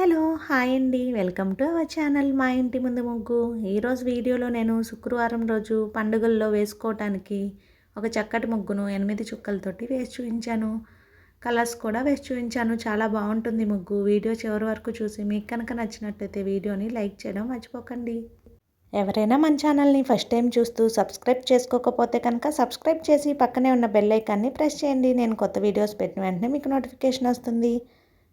Hello hi అండి. Welcome to our channel మా ఇంటి ముందు ముగ్గు. ఈరోజు వీడియోలో నేను శుక్రవారం రోజు పండుగల్లో వేసుకోవటానికి ఒక చక్కటి ముగ్గును ఎనిమిది చుక్కలతోటి వేసి చూపించాను. కలర్స్ కూడా వేసి చూపించాను. చాలా బాగుంటుంది ముగ్గు. వీడియో చివరి వరకు చూసి మీకు కనుక నచ్చినట్టయితే వీడియోని లైక్ చేయడం మర్చిపోకండి. ఎవరైనా మన ఛానల్ని ఫస్ట్ టైం చూస్తూ సబ్స్క్రైబ్ చేసుకోకపోతే కనుక సబ్స్క్రైబ్ చేసి పక్కనే ఉన్న బెల్ ఐకాన్ని ప్రెస్ చేయండి. నేను కొత్త వీడియోస్ పెట్టిన వెంటనే మీకు నోటిఫికేషన్ వస్తుంది.